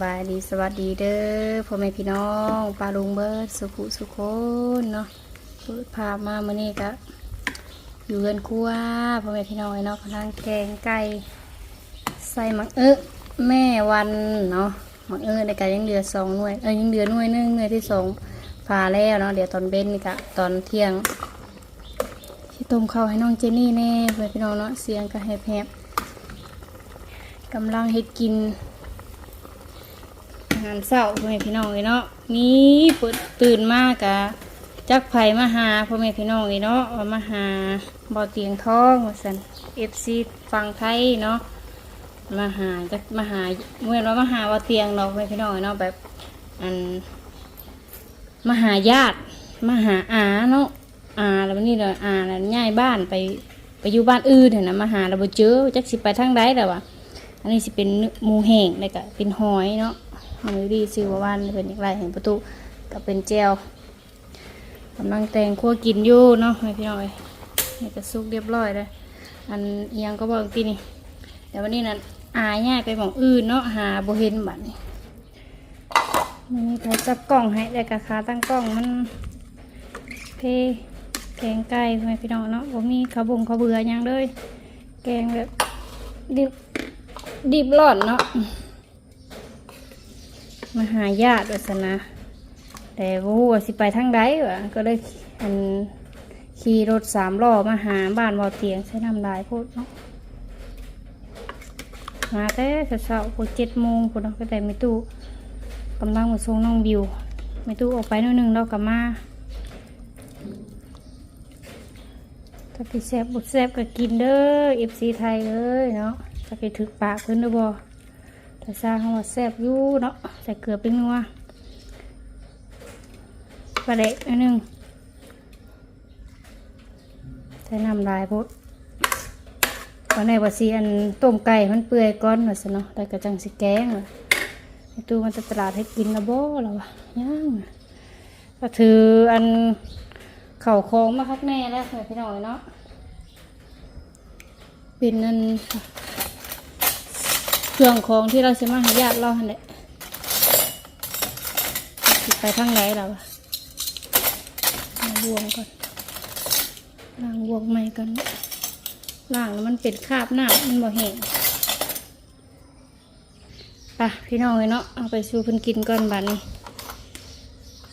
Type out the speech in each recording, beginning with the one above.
บายดีสวัสดีเด้อพ่อแม่พี่น้องปลาลุงเบิร์ดสุขุสุขคนเนาะเปิดภาพมาเมื่อนี้ก็อยู่เรือนครัวพ่อแม่พี่น้องเนาะกำลังแกงไก่ใส่หมักเอ๊ะแม่วันเนาะหมักเอ๊ะในการยังเหลือสองหน่วยเอ้ยยังเหลือหน่วยนึงหน่วยที่สองพาแล้วเนาะเดี๋ยวตอนเบนนี่กะตอนเที่ยงที่ต้มข้าวให้น้องเจนี่แน่พ่อแม่พี่น้องเนาะเสียงก็แหบๆกำลังเฮ็ดกิน หารเช้าพ่อแม่พี่น้องเลยเนาะนี่เปิดตื่นมากกะจักไผ่มาหาพ่อแม่พี่น้องเลยเนาะว่ามาหาบ่อเตียงทองว่าซั่น FC ฟังไทยเนาะมาหาจักมาหาเมื่อว่ามาหาบ่อเตียงเนาะพ่อแม่พี่น้องเนาะแบบอันมาหาญาติมาหาอาเนาะอาแล้วนนี้เนาอาแล้วย้ายบ้านไปไปอยู่บ้านอื่นเห็นนะมาหาแล้วบ่เจอจักสิไปทางใดแล้ววะอันนี้สิเป็นหมูแห้งแล้วก็เป็นหอยเนาะ มือดีซื้อว่าวันเป็นอีกไรเห็นประตูก็เป็นเจลกำลังแต่งคั่วกินอยู่เนาะพี่น้อยนี่ก็สุกเรียบร้อยเลยอันอิหยังก็บอกที่นี่เดี๋ยววันนี้นั้นอายง่ายไปมองอื่นเนาะหาโบเห็นบัดนี้มันมีใครจับกล้องให้แต่กะขาตั้งกล้องมันเพแกงไก่ให้พี่น้องเนาะผมมีขาวบงขาวเบื่อยังเลยแกงแบบดิบดิบร้อนเนาะ มาหาญาติวัสนะ แต่บ่ฮู้ว่าสิไปทางใดวะก็เลยอันขี่รถสามล้อมาหาบ้านบ่อเตียงใช้น้ำลายพูดเนาะมาแต่เช้าๆพวกเจ็ดโมงพวกเราก็ได้ไม่ตู้กำลังมาส่งน้องบิวไม่ตู้ออกไปนิดนึงเรากลับมาถ้าพี่แซบบุดแซบก็กินเด้อเอฟซีไทยเลยเนาะจะไปถึกปากเพิ่นด้อบ่ แต่ซาเขาว่าแซ่บยู่เนาะใส่เกลือเป็นนัวปลาเด็กอันหนึงใส่น้ำลายพุดตอนในว่าสีอันต้มไก่มันเปื่อยก้อนว่าซะเนาะแต่กระจังสิแกงว่ะไอตู้มันจะตลาดให้กินนะบ่แล้ววะย่างน่ะก็ถืออันเข่าคองมาคักแน่แล้วพี่หน้องเนาะเป็นนั่น รื่อง ของที่เราจะมาให้ญาติเราหันแหละสิไปทางไหนเราอะล้างวงก่อนล้างวงใหม่ก่อนล้างแล้วมันเป็นคราบหน้ามันบ่แห้งไปพี่น้องเลยเนาะเอาไปสู่เพิ่นกินก่อนบัดนี้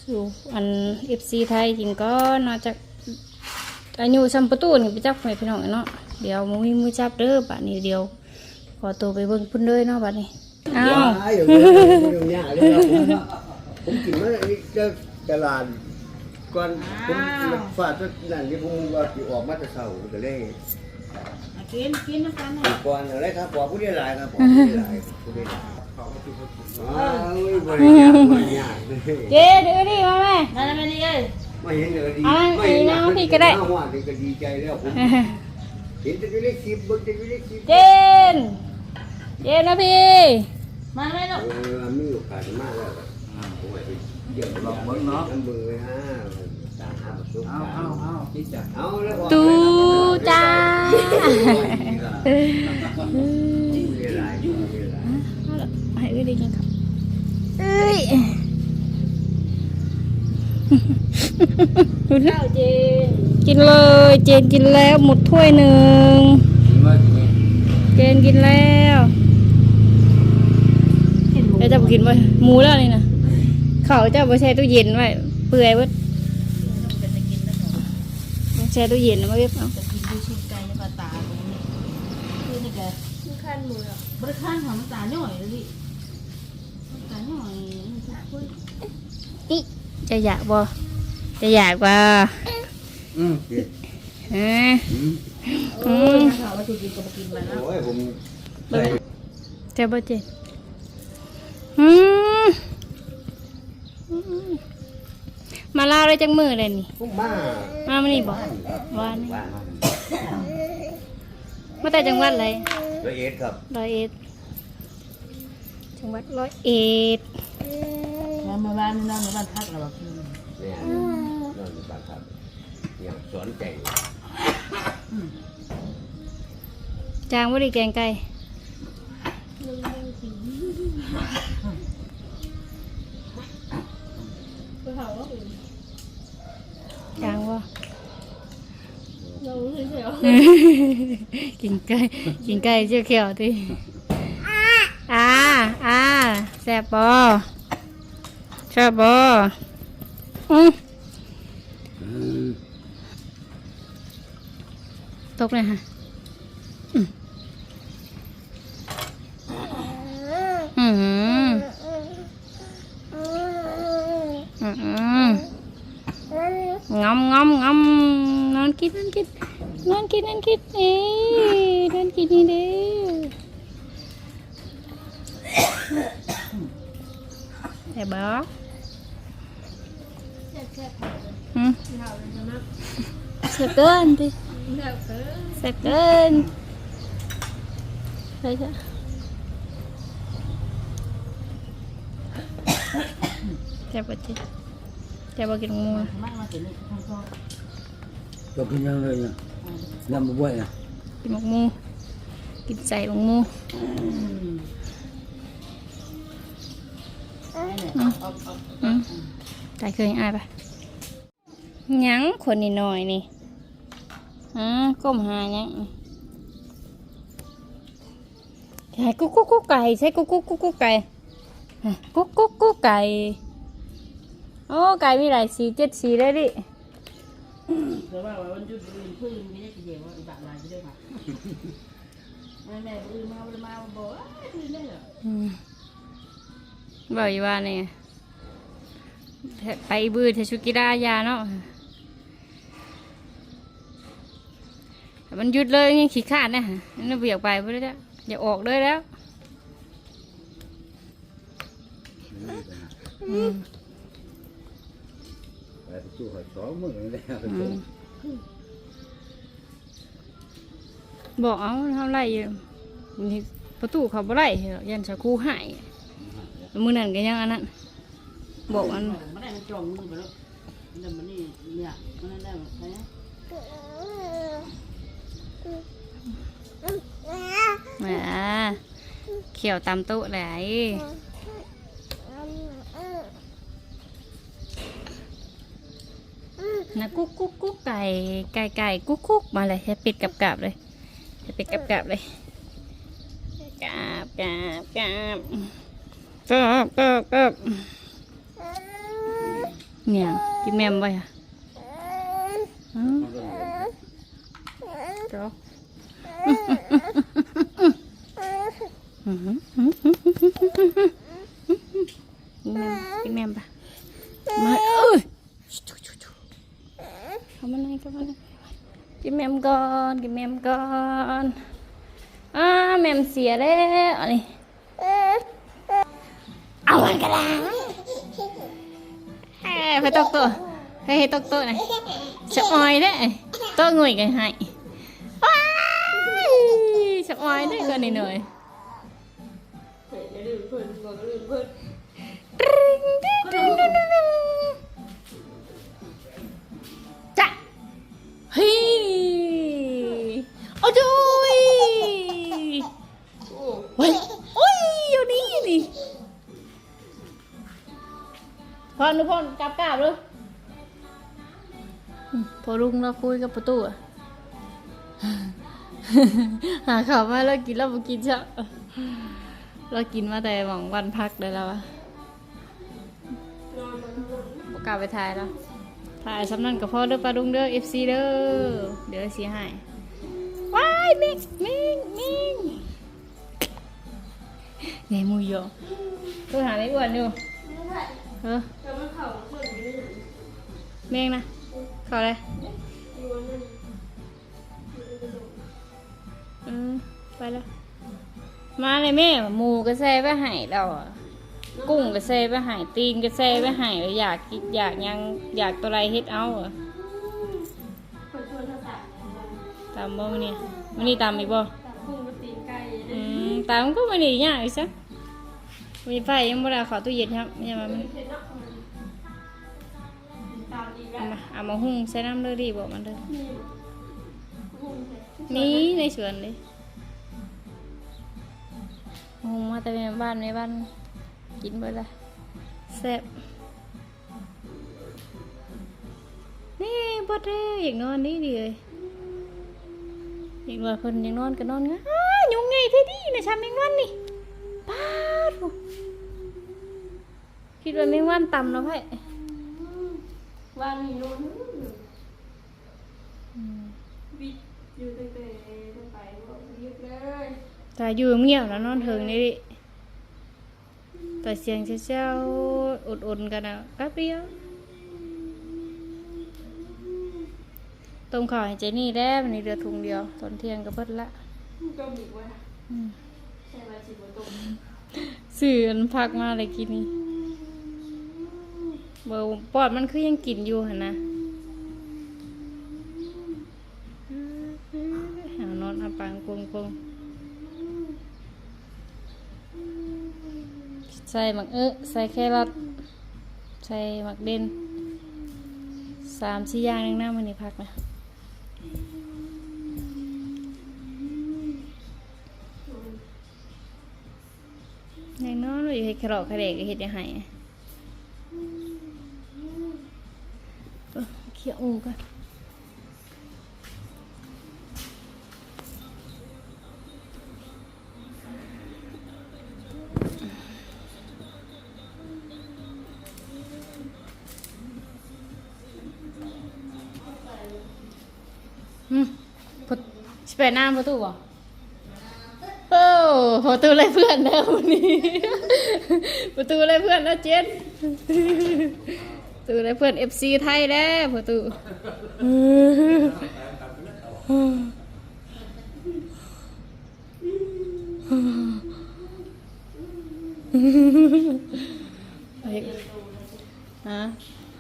สู่อันเอฟซีไทยกินก่อนเนาะจากอายุซัมประตูนี่ไปจับให้พี่น้องเนาะเดี๋ยวมุ้ยมือจับเด้อบัดนี้เดียว ขอตัวไปเบิ่งพุ่นเลยเนาะบัดนี้อ้าวว้ายอย่างนี้อย่างนี้เลยครับผมกินมาอันนี้จะตลาดก่อนผมฝาดนั่นที่ผมว่าสิออกมาแต่เช้าก็เลยกินกินน้ำกันนะก่อนอะไรครับบอกผู้ได้หลายครับบอกผู้ได้หลายผู้ได้หลายอ้าวบริยากบริยากเจ๊ดื้อดิมาแม่นั่นนั่นนี่เอ้ยมาเห็นเลยดีเอาอันนี้นะพี่ก็ได้มาว่านี่ก็ดีใจแล้วผมเห็นจะอยู่ในคลิปเบิ่งจะอยู่ในคลิปเจน เจนนะพี่ มาไหมลูกเออมีโอกาสมากแล้วผมว่าสิเยี่ยมลองเบิ่งเนาะเบิ่งเลยฮะตามหาประสบการณ์เอาเอาคิดจัดเอาแล้วบอกตูจ้าให้เอ้ยได้กินครับเอ้ยเจ้าเจนกินเลย เจนกินแล้วหมดถ้วยหนึ่งคิดว่าจะเป็นเจนกินแล้ว แล้วเจะกินไว้หมูแล้วนี่นะเขาวเจะไปแช่ตู้เย็นไว้เปื่อยเว้ยแช่ตู้เย็นนะมาเว็บเอาจะกินดูชิ้นไก่ปลาตาตรงนี้คือนี่แกขั้นหมูแล้วบริการของตาหน่อยเลยตาหน่อยคุยนี่จะอยากบ่จะอยากบ่อืมฮะโอ้ยเขาว่าจะกินก็มากินมาแล้วโอ้ยผมเจ้าบ่เจนอื มอืมมาลาวได้จังมือเลยนี่ผมมามามานี่บ่วานนี่บ้านมาแต่จังหวัดอะไรร้อยเอ็ดครับร้อยเอ็ดจังหวัดร้อยเอ็ดมามาบ้านนั่งบ้านพักเรากินเนี่ยนอนอยู่บ้านครับอย่างสอนใจจางบ่ได้แกงไก่ เขาว่าอื่นจางบ่เราเฉยกินไก่กินไก่เจ้าเขียวติอ่าอ่าแซ่บบ่ชอบบ่อืมอืมตกเลยฮะอืมอืมอืมอืมงอมงอมงอมนอน กินนอนกินนอนกินนอนกินเอ้ยนอนกินนี่เด้อแต่บ่ๆแซ่บแซ่บอืมๆเราเลยนะเสียเกินดิแซ่บเออเสียเกินใช่ใช่แซ่บปะจิแซ่บปกินงู นะมากมาถึงนี่ทางพ่อก็กินยังเลยเนี่ยยำมะบวยอะกินหมกมูกินใส่หมกมูอืมตายเคยอายปะหยังคนนี่หน่อยนี่อ่าก้มหาหยังใช่กุ๊กกุ๊กกุ๊กไก่ใช่กุ๊กกุ๊กกุ๊กกุ๊กไก่ฮะกุ๊กกุ๊กกุ๊กไก่โอ้ไก่มีหลายสีเจ็ดสีเลยดิ แต่ว่าวันหยุดอื่นพื้นไม่ได้จะเดียวว่าอีบาทลายไปด้วยค่ะแม่แม่อื่นมาวันมาบอกว่าพื้นได้เหรออืมบอกอยู่ว่าเนี่ยไปบือเทชุกิรายาเนาะแต่มันหยุดเลยยังขี้ขาดนะนั่นเบียกไปเพื่อจะอย่าออกเลยแล้วอืมไปสู้หอยสองมื้อแล้วอืม บอกเอาเท่าไรอยู่นี่ประตูเขาบ่ไรเหรอยันสะคูหายมือนั่นก็ยังอันนั้นบอกอันไม่ได้มันจองมือไปแล้วเดี๋ยวมันนี่เนี่ยมันได้ใช่ไหมอ่าเขียวตามโต๊ะไหล นะกุ๊กกุ๊กกุ๊กไก่ไก่ไก่กุ๊กกุ๊กมาเลยให้ปิดกับกับเลยให้ปิดกับกับเลยกราบกราบกราบกราบกราบกราบเนี่ยกินแมมไว้อะอืมจอกอืม กินแมมกินแมมปะมาเอ้ยชูชูชูเข้ามาหน่อยเข้ามาหน่อยกินแมมก่อนกิน เฮ้ยโอ้ยเฮ้ยโอ้ยอยู่นี่นี่พอนทุกคนกลับกลับเลยอืมพอลุงเราคุยกับประตูอะหาข่าวมาแล้วกินแล้วมากินชะเรากินมาแต่หวังวันพักได้แล้วอะประกล้าศไปถ่ายแล้ว ถ่ายสำนันกับพ่อเด้อปลาดุงเด้อ FC เด้อเดี๋ยวเสียหายว้ายมิงมิงมิงไงมูยอตัวหาไม่อ้วนอยู่เออเมงนะเข้าเลยอืมไปแล้วมาเลยแม่หมูก็แซ่ไปใหายเราอะ กุ้งก็แซ่ไปใหายตีนก็แซ่ไปใหายอยากกินอยากหยังอยากตัวไรเฮ็ดเอาอะตามบ่มันนี่มันนี่ตามอีกบ่อืมตามก็มันนี่ยากอีกซะมีไฟยังบ่ได้เขอตู้เย็นครับยังมามันเอามาเอามาหุ้งใส่น้ำเลยดีบอกมันเลยมีในสวนเลยหุ้งมาแต่ในบ้านในบ้าน กินไปเลยแซ่บนี่บดเด้อยากนอนนี่ดีเลยอยากนอนคนอยากนอนก็นอนง่ายยุงไงเท่ดีนะชาแมงวันนี่ป้าดโหคิดว่าแมงวันต่ำแล้วไพ่วางนี่โน่นวิอยู่ตั้งแต่ตั้งไปว่ายึดเลยแต่อยู่เงียบแล้วนอนเถิงนี่ดิ แต่เสียงเช้าๆอดๆกันนะแป๊บเดียวต้มข้าวให้เจนี่แล้ววันนี้เดือถุงเดียวตอนเที่ยงก็เบิดละก็มีว่าอืมใช่ไหมสิบตัวสื่อมันพักมาเลยกินนี่เบอปอดมันคือยังกินอยู่หันนะหานอนอาปังกงกง ใส่หมักเอ๊ะใส่แครอทใส่หมักเด่นสามสี่อย่างนึงนะมันนี่พักนะยังนอนอยู่ให้แครอทแครกก็เห็ดยังไงเขี่ยอูกัน พอสิไปน้ำประตูบ่โอ้ประตูอะไรเพื่อนแล้ววันนี้ ประตูอะไรเพื่อนแล้วเจนประตูอะไรเพื่อนเอฟซีไทยแล้วประตูฮะ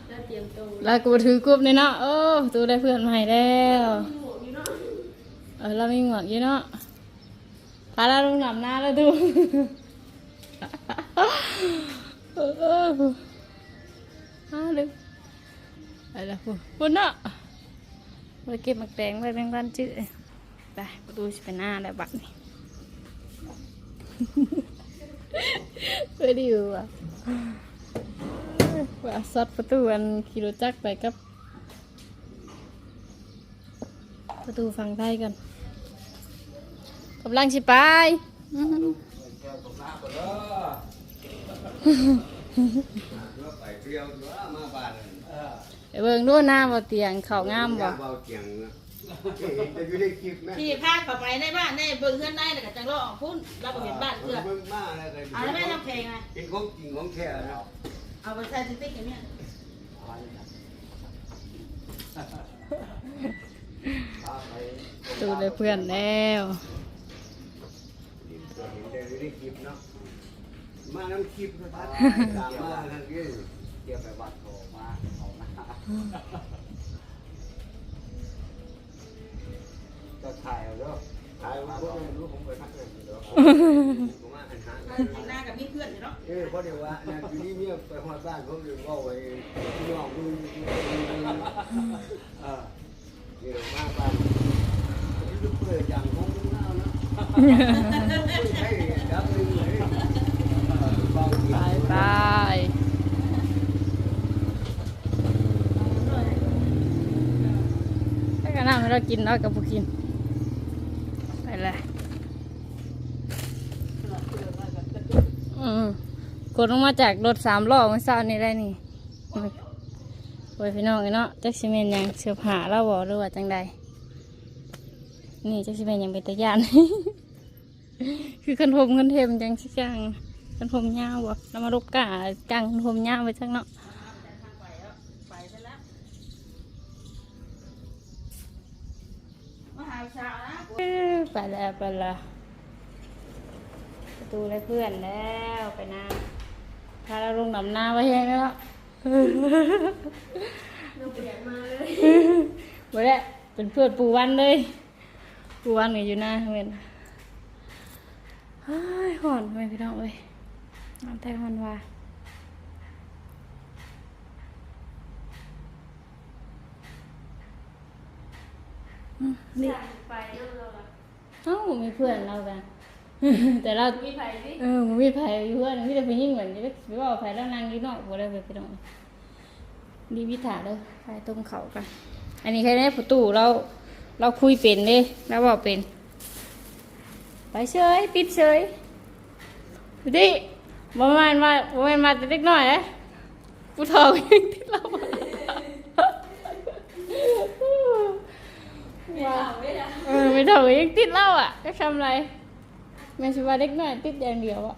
แล้วเตรียมตัวแล้วกูถือกรุ๊ปนี่เนาะโอ้ตูได้เพื่อนใหม่แล้ว เออเรามีหมวกอยู่เนาะพาเราลงหลับหน้าแล้วดูเออเออฮาเลยอะไรพูดพูดเนาะไปเก็บมักแตงไว้แบงบ้านจื้อไปประตูจะไปหน้าแล้วบัดนี้ไปดิวอะว่าซัดประตูอันขี่รถจักรไปกับ ประตูฝั่งไทยกันกำลังสิไปอื้อหือไปเที่ยวมาบ้านไปเบิ่งดูหน้าบ่เตียงเขางามบ่เบาเสียงนะเห็นจะอยู่ในคลิปไหมที่พาเข้าไปในบ้านในเบิ่งเฮือนในแล้วก็จังรอออกพุ่นเราก็เห็นบ้านเอื้อเบิ่งมาแล้วก็เอาแล้วแม่น้ำแข็งไงเป็นของจริงของแท้นะเอาไปใส่สติ๊กอย่างเนี้ย ตูเลยเพื่อนแล้วเห็นแต่อยู่ในคลิปเนาะมาน้ำคลิปนะตามมาทางนี้เกี่ยวไปวัดโทรมาเอามาจะถ่ายเอาเด้อถ่ายมาบ่รู้ผมไปทักเลยเดี๋ยวผมมาหันหาข้างหน้ากับมีเพื่อนอยู่เนาะเออเพราะเดี๋ยวว่าเนี่ยอยู่นี่เมียไปฮอดบ้านผมเดี๋ยวว่าไว้ที่น้องมือเออ ไปไปถ้ากันน้ำให้เรากินเรากับผู้กิน ไปเลยอืมกดลงมาจากรถสามล้อเมื่อเช้านี้ได้นี่โอ้ยพี่น้องไอ้เนาะแจักซิเมนยังเสื้อผ้าเราบอกหรือว่าจังใด นี่จักซิเมนหยังเป็นตะยาน คือคันผมคันเทมจังสิจังคันผมยาวบ่แล้วมาลกกาจังคันผมยาวไปจังเนาะไปซะแล้วมาหาชาวนะเอ้อไปแล้วไปแล้วประตูได้เพื่อนแล้วไปหน้าพาเราลงดำหน้าไว้ให้แล้วเราเปลี่ยนมาเลยบ่ได้เป็นเพื่อนปูวันเลย ปูวันก็อยู่หน้าเว้นเฮ้ยหอนไปพี่น้องเอ้ยน้ำแตงมันว่าอืมนี่ไปเรื่องเราละเอ้ามีเพื่อนเรากันแต่เรามีไผสิเออมันมีไผอยู่เพื่อนมีแต่ผู้หญิงเหมือนจะไปว่าไผแล้วนางอยู่นอกบ่ได้ไปพี่น้องดีวิถาเลยไปต้มเขากัน อันนี้แค่นี้ผู้ตู่เรา เราคุยเป็นเด้แล้วบอกเป็น ไปเฉยปิดเฉยดูดิบ่แมันมาบ่แมันมาแต่เล็กน้อยนะผู้ทองยังติดเรามาว่าเออไม่เท่ายังติดเหล่าอะก็ทำไรแม่ชิว่าเล็กน้อยติดอย่างเดียวอะ